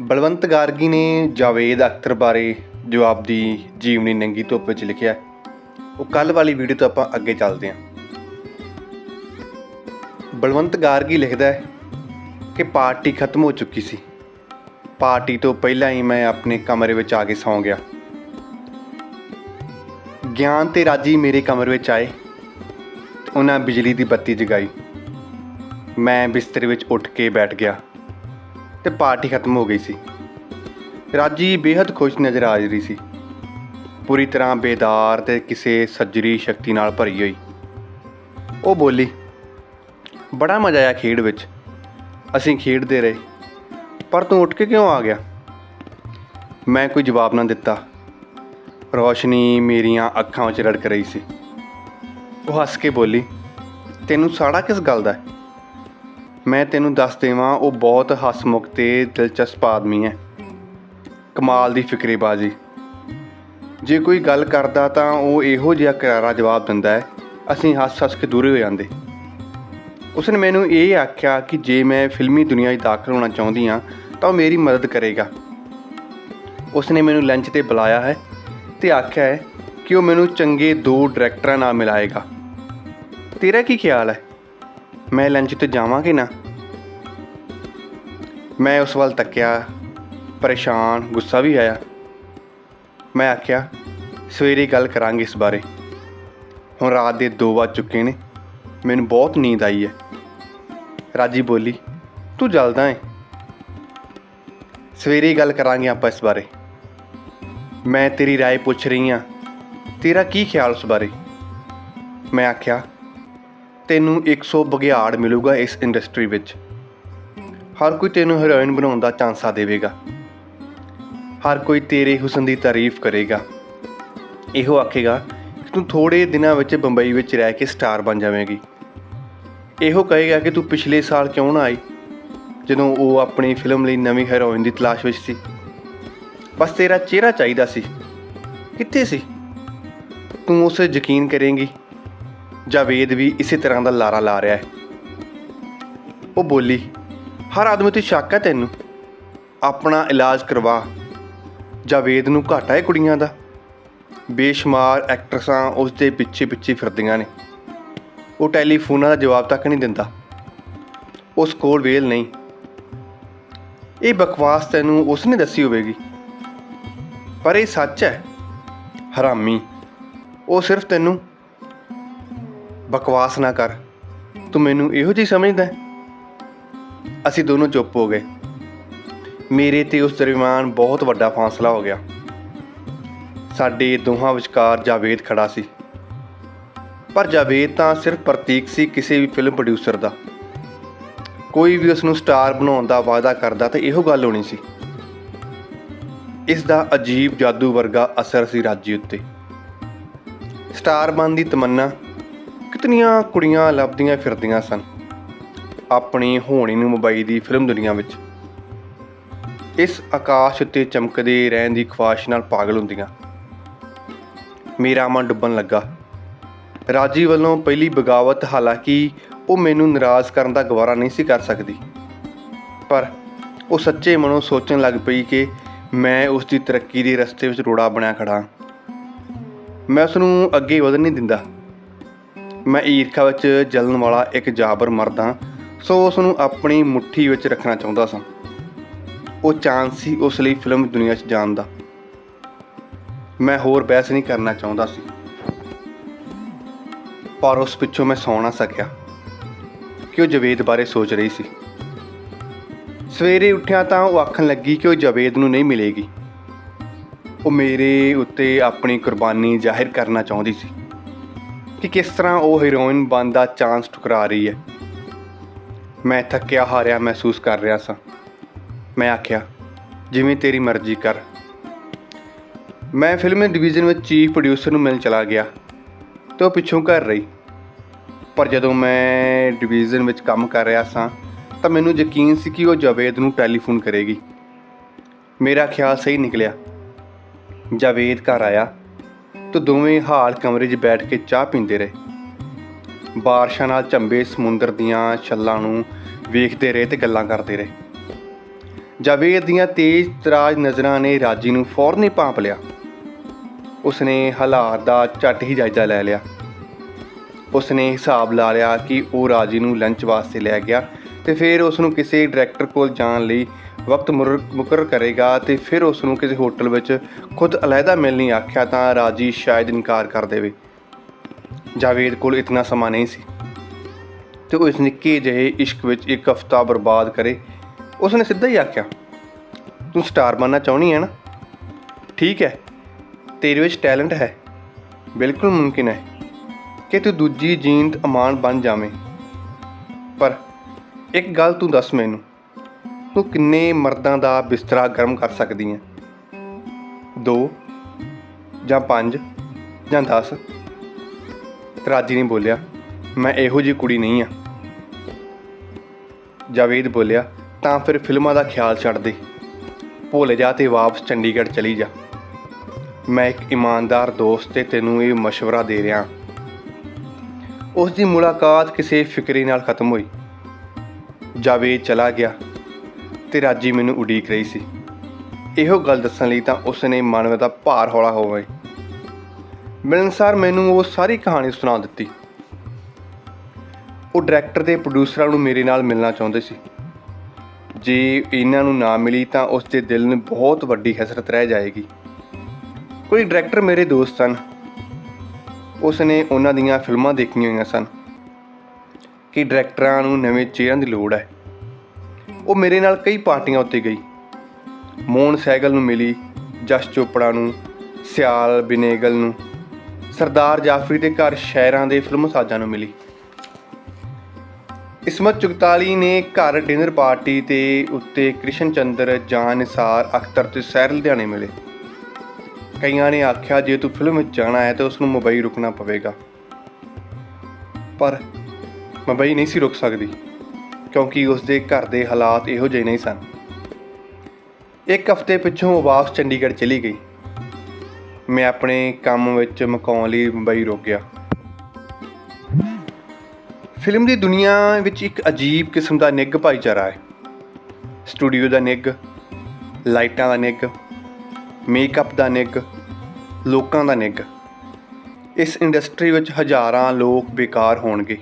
ਬਲਵੰਤ ਗਾਰਗੀ ਨੇ ਜਾਵੇਦ ਅਖਤਰ ਬਾਰੇ ਜੋ ਆਪਦੀ ਜੀਵਨੀ ਨੰਗੀ ਧੁੱਪ ਵਿੱਚ ਲਿਖਿਆ ਉਹ ਕੱਲ ਵਾਲੀ ਵੀਡੀਓ ਤੋਂ ਆਪਾਂ ਅੱਗੇ ਚੱਲਦੇ ਹਾਂ। ਬਲਵੰਤ ਗਾਰਗੀ ਲਿਖਦਾ ਹੈ ਕਿ ਪਾਰਟੀ ਖਤਮ ਹੋ ਚੁੱਕੀ ਸੀ। ਪਾਰਟੀ ਤੋਂ ਪਹਿਲਾਂ ਹੀ ਮੈਂ ਆਪਣੇ ਕਮਰੇ ਵਿੱਚ ਆ ਕੇ ਸੌਂ ਗਿਆ। ਗਿਆਨ ਤੇ ਰਾਜੀ ਮੇਰੇ ਕਮਰੇ ਵਿੱਚ ਆਏ, ਉਹਨਾਂ ਬਿਜਲੀ ਦੀ ਬੱਤੀ ਜਗਾਈ। ਮੈਂ ਬਿਸਤਰੇ ਵਿੱਚ ਉੱਠ ਕੇ ਬੈਠ ਗਿਆ। ਤੇ ਪਾਰਟੀ ਖਤਮ ਹੋ ਗਈ ਸੀ। ਰਾਜੀ ਬੇहद ਖੁਸ਼ ਨਜ਼ਰ ਆ ਰਹੀ ਸੀ। ਪੂਰੀ ਤਰ੍ਹਾਂ ਬੇਦਾਰ ਤੇ ਕਿਸੇ ਸੱਜਰੀ ਸ਼ਕਤੀ ਨਾਲ ਭਰੀ ਹੋਈ। ਉਹ ਬੋਲੀ, ਬੜਾ ਮਜ਼ਾ ਆਇਆ ਖੇਡ ਵਿੱਚ। ਅਸੀਂ ਖੇਡਦੇ ਰਹੇ। ਪਰ ਤੂੰ ਉੱਠ ਕੇ ਕਿਉਂ ਆ ਗਿਆ? ਮੈਂ ਕੋਈ ਜਵਾਬ ਨਾ ਦਿੱਤਾ। ਰੋਸ਼ਨੀ ਮੇਰੀਆਂ ਅੱਖਾਂ ਵਿੱਚ ਰੜਕ ਰਹੀ ਸੀ। ਉਹ ਹੱਸ ਕੇ ਬੋਲੀ, ਤੈਨੂੰ ਸਾੜਾ ਕਿਸ ਗੱਲ ਦਾ ਹੈ? ਮੈਂ ਤੈਨੂੰ ਦੱਸ ਦੇਵਾਂ, ਉਹ ਬਹੁਤ ਹਸਮੁਖ ਤੇ ਦਿਲਚਸਪ ਆਦਮੀ ਹੈ। ਕਮਾਲ ਦੀ ਫਿਕਰੇਬਾਜ਼ੀ। ਜੇ ਕੋਈ ਗੱਲ ਕਰਦਾ ਤਾਂ ਉਹ ਇਹੋ ਜਿਹਾ ਕਰਾਰਾ ਜਵਾਬ ਦਿੰਦਾ ਹੈ, ਅਸੀਂ ਹੱਸ-ਹੱਸ ਕੇ ਦੂਰੇ ਹੋ ਜਾਂਦੇ। ਉਸਨੇ ਮੈਨੂੰ ਇਹ ਆਖਿਆ ਕਿ ਜੇ ਮੈਂ ਫਿਲਮੀ ਦੁਨੀਆ 'ਚ ਦਾਖਲ ਹੋਣਾ ਚਾਹੁੰਦੀ ਹਾਂ, ਤਾਂ ਉਹ ਮੇਰੀ ਮਦਦ ਕਰੇਗਾ। ਉਸਨੇ ਮੈਨੂੰ ਲੰਚ ਤੇ ਬੁਲਾਇਆ ਹੈ ਤੇ ਆਖਿਆ ਹੈ ਕਿ ਉਹ ਮੈਨੂੰ ਚੰਗੇ ਦੋ ਡਾਇਰੈਕਟਰਾਂ ਨਾਲ ਮਿਲਾਏਗਾ। ਤੇਰਾ ਕੀ ਖਿਆਲ ਹੈ? ਮੈਂ ਲੰਚ ਤੇ ਜਾਵਾਂ ਕਿ ਨਾ ਮੈਂ ਉਸ ਵੱਲ ਤੱਕਿਆ ਪਰੇਸ਼ਾਨ ਗੁੱਸਾ ਵੀ ਆਇਆ ਮੈਂ ਆਖਿਆ ਸਵੇਰੇ ਗੱਲ ਕਰਾਂਗੇ ਇਸ ਬਾਰੇ ਹੁਣ ਰਾਤ ਦੇ 2 ਵੱਜ ਚੁੱਕੇ ਨੇ ਮੈਨੂੰ ਬਹੁਤ ਨੀਂਦ ਆਈ ਹੈ ਰਾਜੀ ਬੋਲੀ ਤੂੰ ਜਲਦਾ ਹੈ ਸਵੇਰੇ ਹੀ ਗੱਲ ਕਰਾਂਗੇ ਆਪਾਂ ਇਸ ਬਾਰੇ ਮੈਂ ਤੇਰੀ رائے ਪੁੱਛ ਰਹੀ ਹਾਂ ਤੇਰਾ ਕੀ ਖਿਆਲ ਉਸ ਬਾਰੇ ਮੈਂ ਆਖਿਆ ਤੈਨੂੰ 100 ਬਗਿਆੜ ਮਿਲੂਗਾ ਇਸ ਇੰਡਸਟਰੀ ਵਿੱਚ। ਹਰ ਕੋਈ ਤੈਨੂੰ ਹੀਰੋਇਨ ਬਣਾਉਣ ਦਾ ਚਾਂਸਾ ਦੇਵੇਗਾ। ਹਰ ਕੋਈ ਤੇਰੇ ਹੁਸਨ ਦੀ ਤਾਰੀਫ ਕਰੇਗਾ। ਇਹੋ ਆਖੇਗਾ ਕਿ ਤੂੰ ਥੋੜੇ ਦਿਨਾਂ ਵਿੱਚ ਬੰਬਈ ਵਿੱਚ ਰਹਿ ਕੇ ਸਟਾਰ ਬਣ ਜਾਵੇਂਗੀ। ਇਹੋ ਕਹੇਗਾ ਕਿ ਤੂੰ ਪਿਛਲੇ ਸਾਲ ਕਿਉਂ ਨਾ ਆਈ, ਜਦੋਂ ਉਹ ਆਪਣੀ ਫਿਲਮ ਲਈ ਨਵੀਂ ਹੀਰੋਇਨ ਦੀ ਤਲਾਸ਼ ਵਿੱਚ ਸੀ। ਬਸ ਤੇਰਾ ਚਿਹਰਾ ਚਾਹੀਦਾ ਸੀ। ਕਿੱਥੇ ਸੀ? ਤੂੰ ਉਸ ਯਕੀਨ ਕਰੇਂਗੀ ਜਾਵੇਦ ਵੀ ਇਸੇ ਤਰ੍ਹਾਂ ਦਾ ਲਾਰਾ ਲਾ ਰਿਹਾ ਹੈ। ਉਹ ਬੋਲੀ, ਹਰ ਆਦਮੀ ਤੇ ਸ਼ੱਕ ਹੈ ਤੈਨੂੰ? ਆਪਣਾ ਇਲਾਜ ਕਰਵਾ। ਜਾਵੇਦ ਨੂੰ ਘਾਟਾ ਹੈ ਕੁੜੀਆਂ ਦਾ? ਬੇਸ਼ੁਮਾਰ ਐਕਟਰਸਾਂ ਉਸ ਦੇ ਪਿੱਛੇ ਪਿੱਛੇ ਫਿਰਦੀਆਂ ਨੇ। ਉਹ ਟੈਲੀਫੋਨਾਂ ਦਾ ਜਵਾਬ ਤੱਕ ਨਹੀਂ ਦਿੰਦਾ। ਉਸ ਕੋਲ ਵੇਲ ਨਹੀਂ। ਇਹ ਬਕਵਾਸ ਤੈਨੂੰ ਉਸਨੇ ਦੱਸੀ ਹੋਵੇਗੀ। ਪਰ ਇਹ ਸੱਚ ਹੈ, ਹਰਾਮੀ। ਉਹ ਸਿਰਫ ਤੈਨੂੰ ਬਕਵਾਸ ਨਾ ਕਰ। ਤੂੰ ਮੈਨੂੰ ਇਹੋ ਜਿਹੀ ਸਮਝਦਾ ਹੈ? ਅਸੀਂ ਦੋਨੋਂ ਚੁੱਪ ਹੋ ਗਏ। ਮੇਰੇ ਤੇ ਉਸ ਦਰਮਿਆਨ ਬਹੁਤ ਵੱਡਾ ਫਾਸਲਾ ਹੋ ਗਿਆ। ਸਾਡੇ ਦੋਹਾਂ ਵਿਚਕਾਰ ਜਾਵੇਦ ਖੜਾ ਸੀ। ਪਰ ਜਾਵੇਦ ਤਾਂ ਸਿਰਫ ਪ੍ਰਤੀਕ ਸੀ ਕਿਸੇ ਵੀ ਫਿਲਮ ਪ੍ਰੋਡਿਊਸਰ ਦਾ। ਕੋਈ ਵੀ ਉਸ ਨੂੰ ਸਟਾਰ ਬਣਾਉਣ ਦਾ ਵਾਅਦਾ ਕਰਦਾ ਤਾਂ ਇਹੋ ਗੱਲ ਹੋਣੀ ਸੀ। ਇਸ ਦਾ ਅਜੀਬ ਜਾਦੂ ਵਰਗਾ ਅਸਰ ਸੀ ਰਾਜੀ ਉੱਤੇ। ਸਟਾਰ ਬਣਨ ਦੀ ਤਮੰਨਾ ਕਿਤਨੀਆਂ ਕੁੜੀਆਂ ਲੱਭਦੀਆਂ ਫਿਰਦੀਆਂ ਸਨ? ਆਪਣੀ ਹੋਣੀ ਨੂੰ ਮੁੰਬਈ ਦੀ ਫਿਲਮ ਦੁਨੀਆ ਵਿੱਚ। ਇਸ ਆਕਾਸ਼ ਉੱਤੇ ਚਮਕਦੇ ਰਹਿਣ ਦੀ ਖੁਆਇਸ਼ ਨਾਲ ਪਾਗਲ ਹੁੰਦੀਆਂ। ਮੇਰਾ ਮਨ ਡੁੱਬਣ ਲੱਗਾ। ਰਾਜੀ ਵੱਲੋਂ ਪਹਿਲੀ ਬਗਾਵਤ, ਹਾਲਾਂਕਿ ਉਹ ਮੈਨੂੰ ਨਾਰਾਜ਼ ਕਰਨ ਦਾ ਗਵਾਰਾ ਨਹੀਂ ਸੀ ਕਰ ਸਕਦੀ। ਪਰ ਉਹ ਸੱਚੇ ਮਨੋਂ ਸੋਚਣ ਲੱਗ ਪਈ ਕਿ ਮੈਂ ਉਸ ਦੀ ਤਰੱਕੀ ਦੇ ਰਸਤੇ ਵਿੱਚ ਰੋੜਾ ਬਣਿਆ ਖੜਾ ਮੈਂ ਉਸ ਨੂੰ ਅੱਗੇ ਵਧਣ ਨਹੀਂ ਦਿੰਦਾ। ਮੈਂ ਈਰਖਾ ਵਿੱਚ ਜਲਣ ਵਾਲਾ ਇੱਕ ਜਾਬਰ ਮਰਦ ਹਾਂ, ਸੋ ਉਸ ਨੂੰ ਆਪਣੀ ਮੁੱਠੀ ਵਿੱਚ ਰੱਖਣਾ ਚਾਹੁੰਦਾ ਸਾਂ। ਉਹ ਚਾਂਸ ਸੀ, ਉਸ ਲਈ ਫਿਲਮ ਦੁਨੀਆ 'ਚ ਜਾਣ ਦਾ ਮੈਂ ਹੋਰ ਬਹਿਸ ਨਹੀਂ ਕਰਨਾ ਚਾਹੁੰਦਾ ਸੀ। ਪਰ ਉਸ ਪਿੱਛੋਂ ਮੈਂ ਸੌ ਨਾ ਸਕਿਆ, ਕਿ ਉਹ ਜਵੇਦ ਬਾਰੇ ਸੋਚ ਰਹੀ ਸੀ। ਸਵੇਰੇ ਉੱਠਿਆ ਤਾਂ ਉਹ ਆਖਣ ਲੱਗੀ ਕਿ ਉਹ ਜਵੇਦ ਨੂੰ ਨਹੀਂ ਮਿਲੇਗੀ। ਉਹ ਮੇਰੇ ਉੱਤੇ ਆਪਣੀ ਕੁਰਬਾਨੀ ਜ਼ਾਹਿਰ ਕਰਨਾ ਚਾਹੁੰਦੀ ਸੀ। ਕਿ ਕਿਸ ਤਰ੍ਹਾਂ ਉਹ ਹੀਰੋਇਨ ਬਣਨ ਦਾ ਚਾਂਸ ਠੁਕਰਾ ਰਹੀ ਹੈ। ਮੈਂ ਥੱਕਿਆ ਹਾਰਿਆ ਮਹਿਸੂਸ ਕਰ ਰਿਹਾ ਸਾਂ। ਮੈਂ ਆਖਿਆ, ਜਿਵੇਂ ਤੇਰੀ ਮਰਜ਼ੀ ਕਰ। ਮੈਂ ਫਿਲਮ ਡਿਵੀਜ਼ਨ ਵਿੱਚ ਚੀਫ ਪ੍ਰੋਡਿਊਸਰ ਨੂੰ ਮਿਲਣ ਚਲਾ ਗਿਆ ਤੇ ਉਹ ਪਿੱਛੋਂ ਘਰ ਰਹੀ। ਪਰ ਜਦੋਂ ਮੈਂ ਡਿਵੀਜ਼ਨ ਵਿੱਚ ਕੰਮ ਕਰ ਰਿਹਾ ਸਾਂ, ਤਾਂ ਮੈਨੂੰ ਯਕੀਨ ਸੀ ਕਿ ਉਹ ਜਾਵੇਦ ਨੂੰ ਟੈਲੀਫੋਨ ਕਰੇਗੀ। ਮੇਰਾ ਖਿਆਲ ਸਹੀ ਨਿਕਲਿਆ। ਜਾਵੇਦ ਘਰ ਆਇਆ। ਤੇ ਦੋਵੇਂ ਹਾਲ ਕਮਰੇ 'ਚ ਬੈਠ ਕੇ ਚਾਹ ਪੀਂਦੇ ਰਹੇ। ਬਾਰਿਸ਼ਾਂ ਨਾਲ ਚੰਬੇ ਸਮੁੰਦਰ ਦੀਆਂ ਛੱਲਾਂ ਨੂੰ ਵੇਖਦੇ ਰਹੇ ਤੇ ਗੱਲਾਂ ਕਰਦੇ ਰਹੇ। ਜਾਵੇਦ ਦੀਆਂ ਤੇਜ਼ ਤਰਾਜ ਨਜ਼ਰਾਂ ਨੇ ਰਾਜੀ ਨੂੰ ਫੌਰਨ ਹੀ ਭਾਂਪ ਲਿਆ। ਉਸਨੇ ਹਾਲਾਤ ਦਾ ਝੱਟ ਹੀ ਜਾਇਜ਼ਾ ਲੈ ਲਿਆ। ਉਸਨੇ ਹਿਸਾਬ ਲਾ ਲਿਆ ਕਿ ਉਹ ਰਾਜੀ ਨੂੰ ਲੰਚ ਵਾਸਤੇ ਲੈ ਗਿਆ ਤੇ ਫਿਰ ਉਸ ਨੂੰ ਕਿਸੇ ਡਾਇਰੈਕਟਰ ਕੋਲ ਜਾਣ ਲਈ ਵਕਤ ਮੁਰ- ਮੁਕਰਰ ਕਰੇਗਾ ਤੇ ਫਿਰ ਉਸ ਨੂੰ ਕਿਸੇ ਹੋਟਲ ਵਿੱਚ ਖੁਦ ਅਲੱਗਾ ਮਿਲ ਨਹੀਂ ਆਖਿਆ ਤਾਂ ਰਾਜੀ ਸ਼ਾਇਦ ਇਨਕਾਰ ਕਰ ਦੇਵੇ। ਜਾਵੇਦ ਕੋਲ ਇਤਨਾ ਸਮਾਂ ਨਹੀਂ ਸੀ। ਤੇ ਉਹ ਇਸ ਨਿੱਕੇ ਜਿਹੇ ਇਸ਼ਕ ਵਿੱਚ ਇੱਕ ਹਫ਼ਤਾ ਬਰਬਾਦ ਕਰੇ। ਉਸਨੇ ਸਿੱਧਾ ਹੀ ਆਖਿਆ, ਤੂੰ ਸਟਾਰ ਬਣਨਾ ਚਾਹੁੰਦੀ ਹੈ ਨਾ? ਠੀਕ ਹੈ। ਤੇਰੇ ਵਿੱਚ ਟੈਲੈਂਟ ਹੈ। ਬਿਲਕੁਲ ਮੁਮਕਿਨ ਹੈ ਕਿ ਤੂੰ ਦੂਜੀ ਜੀਂਦ ਅਮਾਨ ਬਣ ਜਾਵੇਂ। ਪਰ ਇੱਕ ਗੱਲ ਤੂੰ ਦੱਸ ਮੈਨੂੰ। ਤੂੰ ਕਿੰਨੇ ਮਰਦਾਂ ਦਾ ਬਿਸਤਰਾ ਗਰਮ ਕਰ ਸਕਦੀ ਹੈ ਦੋ ਜਾਂ ਪੰਜ ਜਾਂ 10 ਰਾਜੀ ਨਹੀਂ ਬੋਲਿਆ ਮੈਂ ਇਹੋ ਜਿਹੀ ਕੁੜੀ ਨਹੀਂ ਆ ਜਾਵੇਦ ਬੋਲਿਆ ਤਾਂ ਫਿਰ ਫਿਲਮਾਂ ਦਾ ਖਿਆਲ ਛੱਡ ਦੇ ਭੁੱਲ ਜਾ ਤੇ ਵਾਪਸ ਚੰਡੀਗੜ੍ਹ ਚਲੀ ਜਾ ਮੈਂ ਇੱਕ ਇਮਾਨਦਾਰ ਦੋਸਤ ਤੇ ਤੈਨੂੰ ਇਹ مشورہ ਦੇ ਰਿਹਾ ਉਸ ਦੀ ਮੁਲਾਕਾਤ ਕਿਸੇ ਫਿਕਰੀ ਨਾਲ ਖਤਮ ਹੋਈ ਜਾਵੇਦ ਚਲਾ ਗਿਆ ਤੇ ਰਾਜੀ ਮੈਨੂੰ ਉਡੀਕ ਰਹੀ ਸੀ। ਇਹੋ ਗੱਲ ਦੱਸਣ ਲਈ ਤਾਂ ਉਸਨੇ ਮਨ ਵਿੱਚ ਦਾ ਭਾਰ ਹੌਲਾ ਹੋ ਗਏ। ਮਿਲਣਸਾਰ ਮੈਨੂੰ ਉਹ ਸਾਰੀ ਕਹਾਣੀ ਸੁਣਾ ਦਿੱਤੀ। ਉਹ ਡਾਇਰੈਕਟਰ ਤੇ ਪ੍ਰੋਡਿਊਸਰਾਂ ਨੂੰ ਮੇਰੇ ਨਾਲ ਮਿਲਣਾ ਚਾਹੁੰਦੇ ਸੀ। ਜੇ ਇਹਨਾਂ ਨੂੰ ਨਾ ਮਿਲੀ ਤਾਂ ਉਸ ਦੇ ਦਿਲ ਨੂੰ ਬਹੁਤ ਵੱਡੀ ਹਸਰਤ ਰਹਿ ਜਾਏਗੀ। ਕੋਈ ਡਾਇਰੈਕਟਰ ਮੇਰੇ ਦੋਸਤ ਸਨ। ਉਸ ਨੇ ਉਹਨਾਂ ਦੀਆਂ ਫਿਲਮਾਂ ਦੇਖੀਆਂ ਹੋਈਆਂ ਸਨ। ਕਿ ਡਾਇਰੈਕਟਰਾਂ ਨੂੰ ਨਵੇਂ ਚਿਹਰਿਆਂ ਦੀ ਲੋੜ ਹੈ। ਉਹ ਮੇਰੇ ਨਾਲ ਕਈ ਪਾਰਟੀਆਂ ਉੱਤੇ ਗਈ। ਮੋਹਨ ਸਹਿਗਲ ਨੂੰ ਮਿਲੀ, ਜਸ ਚੋਪੜਾ ਨੂੰ, ਸਿਆਲ ਬਿਨੇਗਲ ਨੂੰ। ਸਰਦਾਰ ਜਾਫਰੀ ਦੇ ਘਰ ਸ਼ਾਇਰਾਂ ਦੇ ਫਿਲਮ ਸਾਜ਼ਾਂ ਨੂੰ ਮਿਲੀ। ਇਸਮਤ ਚੁਗਤਾਲੀ ਨੇ ਘਰ ਡਿਨਰ ਪਾਰਟੀ ਤੇ ਉੱਤੇ ਕ੍ਰਿਸ਼ਨ ਚੰਦਰ ਜਾਨ ਨਿਸਾਰ, ਅਖਤਰ ਤੇ ਸਹਿਰ ਲੁਧਿਆਣੇ ਮਿਲੇ। ਕਈਆਂ ਨੇ ਆਖਿਆ, ਜੇ ਤੂੰ ਫਿਲਮ ਵਿੱਚ ਜਾਣਾ ਹੈ ਤਾਂ ਉਸ ਨੂੰ ਮੁੰਬਈ ਰੁਕਣਾ ਪਵੇਗਾ। ਪਰ ਮੁੰਬਈ ਨਹੀਂ ਸੀ ਰੁਕ ਸਕਦੀ। ਕਿਉਂਕਿ ਉਸ ਦੇ ਘਰ ਦੇ ਹਾਲਾਤ ਇਹੋ ਜਿਹੇ ਨਹੀਂ ਸਨ। ਇੱਕ ਹਫ਼ਤੇ ਪਿੱਛੋਂ ਉਹ ਵਾਪਸ ਚੰਡੀਗੜ੍ਹ ਚਲੀ ਗਈ। ਮੈਂ ਆਪਣੇ ਕੰਮ ਵਿੱਚ ਮੁਕਾਉਣ ਲਈ ਮੁੰਬਈ ਰੁਕ ਗਿਆ ਫਿਲਮ ਦੀ ਦੁਨੀਆ ਵਿੱਚ ਇੱਕ ਅਜੀਬ ਕਿਸਮ ਦਾ ਨਿੱਘ ਭਾਈਚਾਰਾ ਹੈ। ਸਟੂਡੀਓ ਦਾ ਨਿੱਘ, ਲਾਈਟਾਂ ਦਾ ਨਿੱਘ, ਮੇਕਅਪ ਦਾ ਨਿੱਘ, ਲੋਕਾਂ ਦਾ ਨਿੱਘ। ਇਸ ਇੰਡਸਟਰੀ ਵਿੱਚ ਹਜ਼ਾਰਾਂ ਲੋਕ ਬੇਕਾਰ ਹੋਣਗੇ।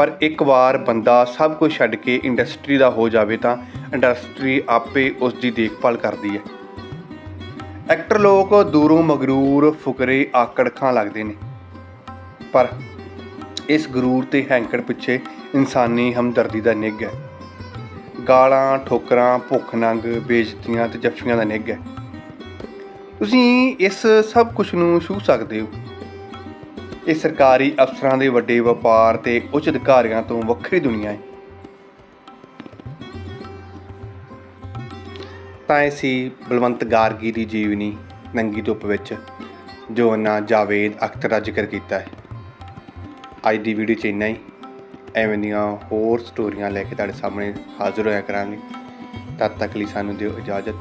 ਪਰ ਇੱਕ ਵਾਰ ਬੰਦਾ ਸਭ ਕੁਝ ਛੱਡ ਕੇ ਇੰਡਸਟਰੀ ਦਾ ਹੋ ਜਾਵੇ ਤਾਂ ਇੰਡਸਟਰੀ ਆਪੇ ਉਸ ਦੀ ਦੇਖਭਾਲ ਕਰਦੀ ਹੈ। ਐਕਟਰ ਲੋਕ ਦੂਰੋਂ ਮਗਰੂਰ ਫੁਕਰੇ ਆਕੜ ਖਾਂ ਲੱਗਦੇ ਨੇ। ਪਰ ਇਸ ਗਰੂਰ ਤੇ ਹੈਂਕੜ ਪਿੱਛੇ ਇਨਸਾਨੀ ਹਮਦਰਦੀ ਦਾ ਨਿੱਘ ਹੈ। ਗਾਲਾਂ, ਠੋਕਰਾਂ, ਭੁੱਖ ਨੰਗ, ਬੇਇੱਜ਼ਤੀਆਂ ਤੇ ਜੱਫੀਆਂ ਦਾ ਨਿੱਘ ਹੈ। ਤੁਸੀਂ ਇਸ ਸਭ ਕੁਝ ਨੂੰ ਛੂ ਸਕਦੇ ਹੋ। ਇਹ ਸਰਕਾਰੀ ਅਫਸਰਾਂ ਦੇ ਵੱਡੇ ਵਪਾਰ ਤੇ ਉੱਚ ਅਧਿਕਾਰੀਆਂ ਤੋਂ ਵੱਖਰੀ ਦੁਨੀਆ ਹੈ। ਤਾਂ ਇਹ ਸੀ ਬਲਵੰਤ ਗਾਰਗੀ ਦੀ ਜੀਵਨੀ ਨੰਗੀ ਧੁੱਪ ਵਿੱਚ, ਜੋ ਉਹਨਾਂ ਜਾਵੇਦ ਅਖਤਰ ਦਾ ਜ਼ਿਕਰ ਕੀਤਾ ਹੈ। ਅੱਜ ਦੀ ਵੀਡੀਓ 'ਚ ਇੰਨਾ ਹੀ। ਐਵੇਂ ਦੀਆਂ ਹੋਰ ਸਟੋਰੀਆਂ ਲੈ ਕੇ ਤੁਹਾਡੇ ਸਾਹਮਣੇ ਹਾਜ਼ਰ ਹੋਇਆ ਕਰਾਂਗੇ। ਤਦ ਤੱਕ ਲਈ ਸਾਨੂੰ ਦਿਓ ਇਜਾਜ਼ਤ।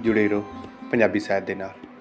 ਜੁੜੇ ਰਹੋ ਪੰਜਾਬੀ ਸਾਹਿਤ ਦੇ ਨਾਲ।